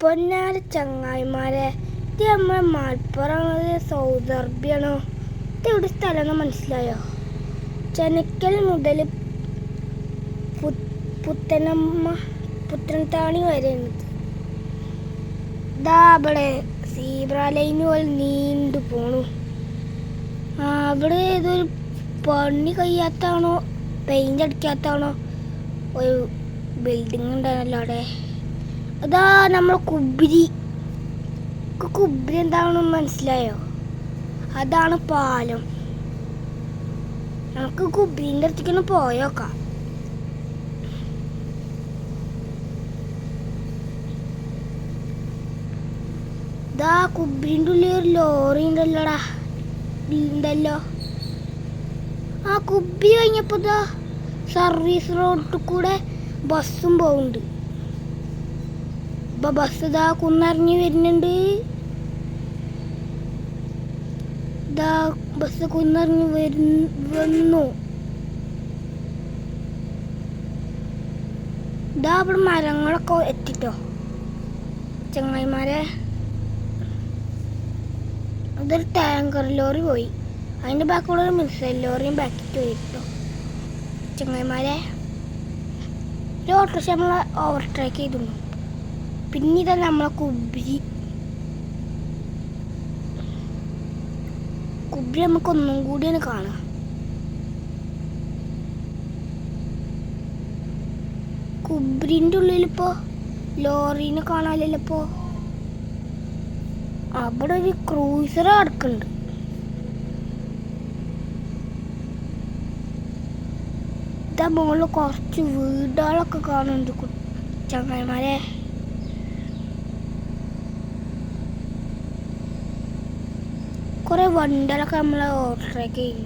പൊന്നാര ചങ്ങായിമാരെ ഇത് നമ്മളെ മലപ്പുറം സൗദി അറേബ്യയാണോ ഇത് എവിടെ സ്ഥലമെന്ന് മനസ്സിലായോ? ചെനക്കൽ മുതൽ പുത്തനമ്മ പുത്തനത്താണി വരെ ഉണ്ട് ഇതാ. അവിടെ സീബ്ര ലൈൻ പോലെ നീണ്ടു പോണു. അവിടെ ഏതൊരു പണി കഴിയാത്താണോ പെയിന്റ് അടിക്കാത്താണോ ഒരു ബിൽഡിംഗ് ഉണ്ടായിരുന്നല്ലോ അവിടെ. അതാ നമ്മൾ കുബിരി. കുബിരി എന്താണെന്ന് മനസ്സിലായോ? അതാണ് പാലം. നമുക്ക് കുബിരിന്റെ അടുത്തേക്കൊന്ന് പോയോക്കാം ഇതാ കുബിരിന്റെ ഉള്ളിൽ ഒരു ലോറി ഉണ്ടല്ലോടാ. ഉണ്ടല്ലോ ആ കുബി കഴിഞ്ഞപ്പോ ഇതാ സർവീസ് റോഡിൽ കൂടെ ബസ്സും പോകുന്നുണ്ട് ഇപ്പൊ ബസ് ഇതാ കുന്നറിഞ്ഞ് വരുന്നുണ്ട്. ഇതാ ബസ് കുന്നറിഞ്ഞ് വന്നു. ഇതാ അവിടെ മരങ്ങളൊക്കെ എത്തിട്ടോ. ചങ്ങായിമാരെ. അതൊരു ടാങ്കർ ലോറി പോയി. അതിന്റെ ബാക്കിലുള്ള ഒരു മിസൈൽ ലോറിയും ബാക്കിട്ട് പോയിട്ടോ ചങ്ങായിമാരെ. ഒരു ഓട്ടോറിക്ഷ നമ്മളെ ഓവർടേക്ക് ചെയ്തിരുന്നു. പിന്നെ ഇതാ നമ്മളെ കുബ്രി. കുബ്രി നമുക്ക് ഒന്നും കൂടിയാണ് കാണാം. കുബിരിന്റെ ഉള്ളിലിപ്പോ ലോറീനെ കാണാനില്ലല്ലോ ഇപ്പോ. അവിടെ ഒരു ക്രൂസർ കിടക്കുന്നുണ്ട് ഇതാ മുകളിൽ കുറച്ച് വീടുകളൊക്കെ കാണുന്നുണ്ട് കു- കുറെ വണ്ടികളൊക്കെ നമ്മളെ ഓർഡറൊക്കെ ചെയ്യും.